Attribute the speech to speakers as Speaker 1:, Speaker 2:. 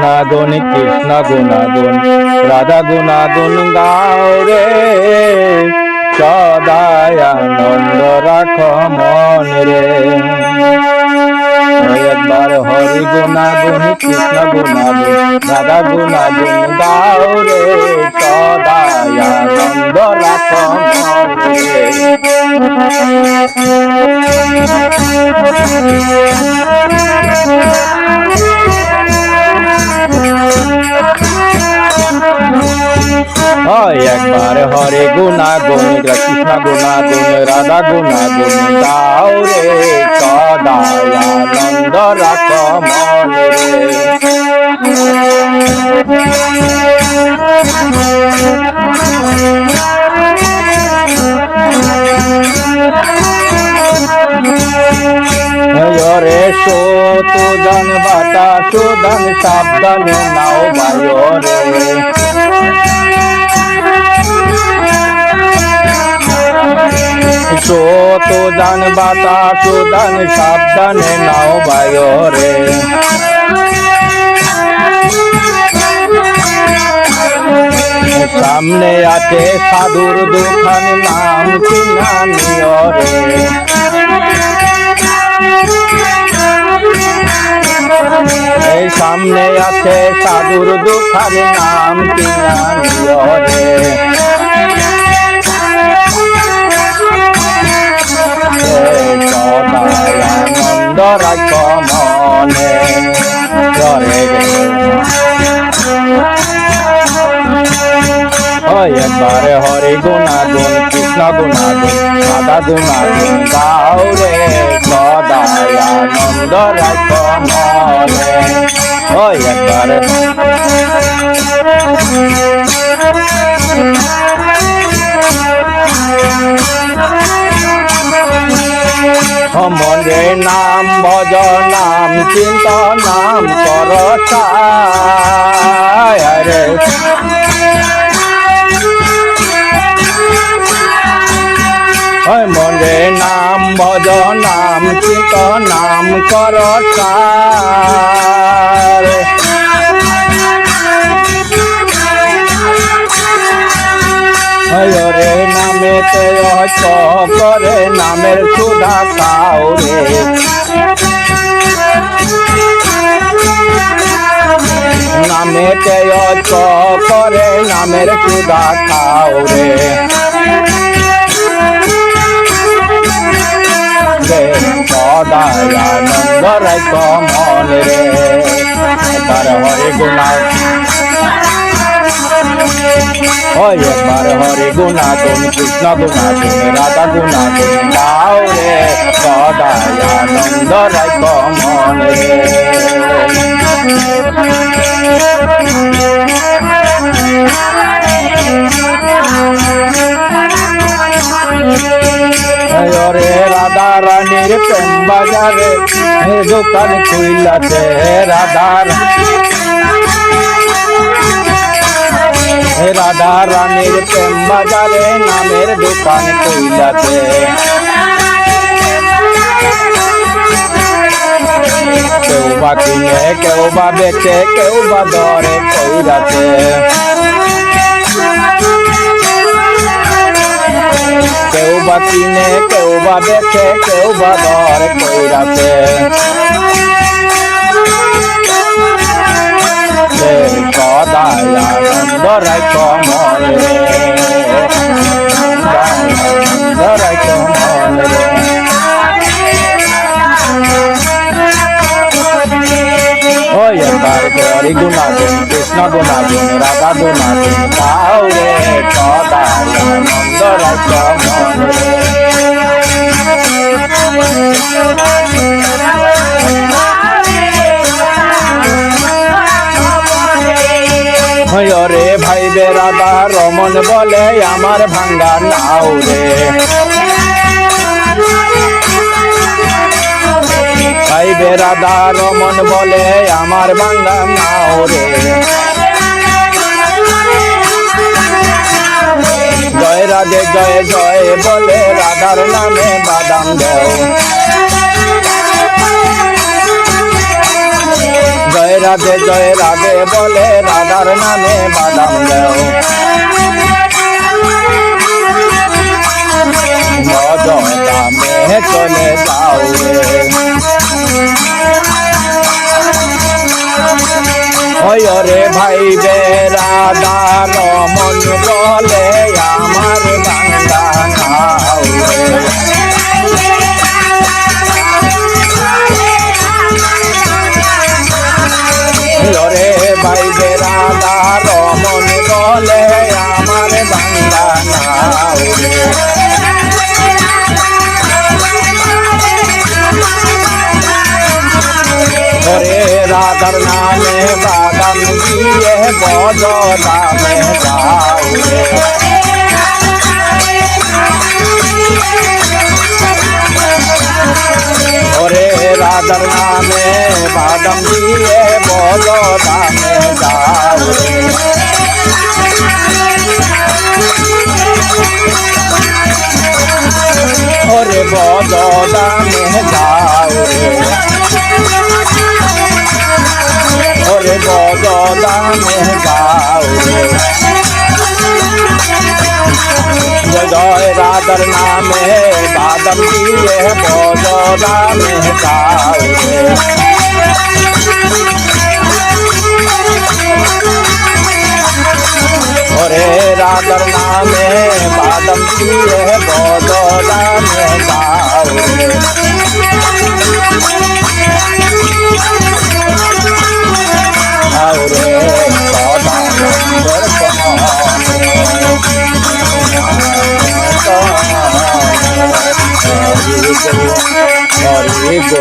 Speaker 1: গুণাগুণ, কৃষ্ণ গুণাগুণ, রাধা গুণাগুণ গাও রে। সদায় আনন্দ রাখ মন রে। একবার হরি গুণাগুণ, কৃষ্ণ গুণাগুণ, রাধা গুণাগুণ গাও রে। সদায় রাখ মন রে। একবার হরে গুণা গুণ কৃষ্ণ গুণা গুণ রাধা গুণা গুণ গাও রে সদায় আনন্দ রাখ মন রে। সুতোদন বাতা সুদন সাবধানে নাও বায়ো রে সুতোদন বাতা, সুদন সাবধানে নাও বায়ো রে। সামনে আছে সাধুর দোকান নাম কিনা নিয় রে। এই সামনে আছে সাধুর দুঃখার নাম কিনা নিয় একবারে হরে গুণাগুণ, কৃষ্ণ গুণাগুণ, রাধা গুণাগুণ, গাও রে সদায় আনন্দ রাখ মনে। হয় একবারে। মনে নাম ভজ, নাম চিন্ত, নাম কর ভজ নাম চিত নাম কর সার হয় রে নামেতে অচ করে নামের সুধা খাও রে। নামেতে অচ করে নামের সুধা খাও রে। সদায় আনন্দ রাখ মনে রে তার হরে গুণা হয় একবার হরে গুণা গুণ কৃষ্ণ গুণা গুণ রাধা গুণা গুণ গাও রে সদায় আনন্দ রাখ মনে রে রাধা রানীর প্রেম বাজারে হে দোকান খুইলাছে রাধার হে রাধা রানীর প্রেম বাজারে নামের দোকান খুইলাছে কেউ বা কিনে কেউ বা বেচে কেউ বা দরে কইরাছে কেউ বা কিনে কেউ বা বেচে কেউ বা দর কইরাছে সে সদায় আনন্দ রাখ মনে রে আনন্দ রাখ মনে রে ওই একবার হরি গুণাগুণ কৃষ্ণ গুণাগুণ রাধা গুণাগুণ গাও রে সদায় আনন্দ রাখ মনে রে রে ভাই বেরাদা রমন বলে, আমার ভাঙ্গা নাও রে। ভাই বেরাদা রমন বলে, আমার ভাঙ্গা নাও রে। জয় রাধে, জয় জয় বলে রাধার নামে বাদাম দেও। জয় রাধে জয় রাধে বলে রাধার নামে বাদাম দেও। মজদামে চলে যাও রে। হয় রে ভাই বেরাদার মন বলে আমার বাংলা নাও রে রে ভাই বেরাদার মন বলে আমার বাংলা নাও जौला में जाए ओरे राधना में बादम दिए बोलो दामे जाओ ओरे बोलो दाम गोदान गाओ जय राधर नाम है बादल की यह गोदान गाओ अरे राधर नाम है बादल की यह गोदान गाओ करो और